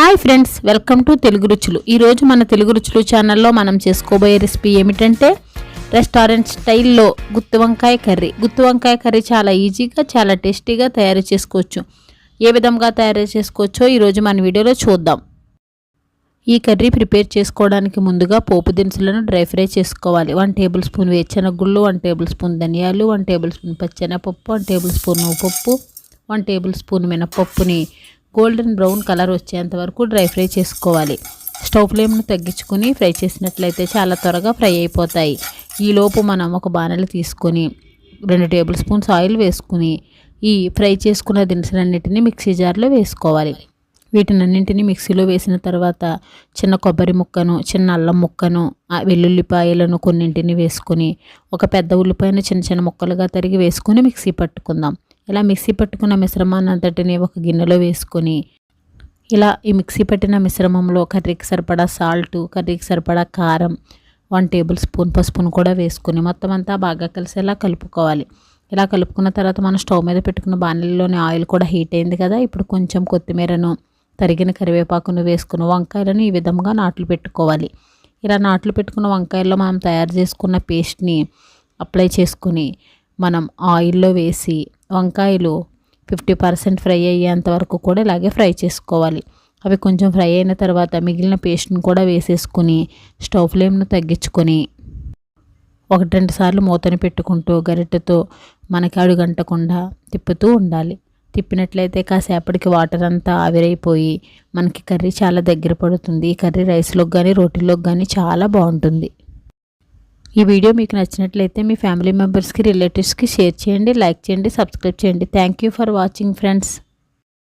Hi friends welcome to Telugu రుచులు. ఈరోజు మన తెలుగు రుచులు ఛానల్లో మనం చేసుకోబోయే రెసిపీ ఏమిటంటే రెస్టారెంట్ స్టైల్లో గుత్తి వంకాయ కర్రీ. గుత్తి వంకాయ కర్రీ చాలా ఈజీగా చాలా టేస్టీగా తయారు చేసుకోవచ్చు. ఏ విధంగా తయారు చేసుకోవచ్చో ఈరోజు మన వీడియోలో చూద్దాం. ఈ కర్రీ ప్రిపేర్ చేసుకోవడానికి ముందుగా పోపు దినుసులను డ్రై ఫ్రై చేసుకోవాలి. వన్ టేబుల్ స్పూన్ వేరుశనగుళ్ళు వన్ టేబుల్ స్పూన్ ధనియాలు వన్ టేబుల్ స్పూన్ పచ్చెనపప్పు వన్ టేబుల్ స్పూన్ పప్పు వన్ టేబుల్ స్పూన్ మినపప్పుని గోల్డెన్ బ్రౌన్ కలర్ వచ్చేంత వరకు డ్రై ఫ్రై చేసుకోవాలి. స్టవ్ ఫ్లేమ్ను తగ్గించుకొని ఫ్రై చేసినట్లయితే చాలా త్వరగా ఫ్రై అయిపోతాయి. ఈలోపు మనం ఒక బాణలు తీసుకొని రెండు టేబుల్ స్పూన్స్ ఆయిల్ వేసుకుని ఈ ఫ్రై చేసుకున్న దినుసులన్నింటినీ మిక్సీ జార్లో వేసుకోవాలి. వీటినన్నింటినీ మిక్సీలో వేసిన తర్వాత చిన్న కొబ్బరి ముక్కను చిన్న అల్లం ముక్కను వెల్లుల్లిపాయలను కొన్నింటిని వేసుకొని ఒక పెద్ద ఉల్లిపాయను చిన్న చిన్న ముక్కలుగా తరిగి వేసుకొని మిక్సీ పట్టుకుందాం. ఇలా మిక్సీ పట్టుకున్న మిశ్రమాన్ని అంతటిని ఒక గిన్నెలో వేసుకొని ఇలా ఈ మిక్సీ పట్టిన మిశ్రమంలో కర్రీకి సరిపడా సాల్ట్ కర్రీకి సరిపడా కారం వన్ టేబుల్ స్పూన్ పసుపును కూడా వేసుకుని మొత్తం అంతా బాగా కలిసేలా కలుపుకోవాలి. ఇలా కలుపుకున్న తర్వాత మనం స్టవ్ మీద పెట్టుకున్న బాణలిలోని ఆయిల్ కూడా హీట్ అయింది కదా ఇప్పుడు కొంచెం కొత్తిమీరను తరిగిన కరివేపాకును వేసుకుని వంకాయలను ఈ విధంగా నాట్లు పెట్టుకోవాలి. ఇలా నాట్లు పెట్టుకున్న వంకాయల్లో మనం తయారు చేసుకున్న పేస్ట్ని అప్లై చేసుకుని మనం ఆయిల్లో వేసి వంకాయలు ఫిఫ్టీ పర్సెంట్ ఫ్రై అయ్యేంత వరకు కూడా ఇలాగే ఫ్రై చేసుకోవాలి. అవి కొంచెం ఫ్రై అయిన తర్వాత మిగిలిన పేస్ట్ని కూడా వేసేసుకుని స్టవ్ ఫ్లేమ్ను తగ్గించుకొని ఒకటి రెండు సార్లు మూతని పెట్టుకుంటూ గరిటెతో మనకి అడుగంటకుండా తిప్పుతూ ఉండాలి. తిప్పినట్లయితే కాసేపటికి వాటర్ అంతా ఆవిరైపోయి మనకి కర్రీ చాలా దగ్గర పడుతుంది. ఈ కర్రీ రైస్లోకి కానీ రోటీలోకి కానీ చాలా బాగుంటుంది. ఈ వీడియో మీకు నచ్చినట్లయితే మీ ఫ్యామిలీ మెంబర్స్కి రిలేటివ్స్కి షేర్ చేయండి లైక్ చేయండి సబ్స్క్రైబ్ చేయండి. Thank you for watching friends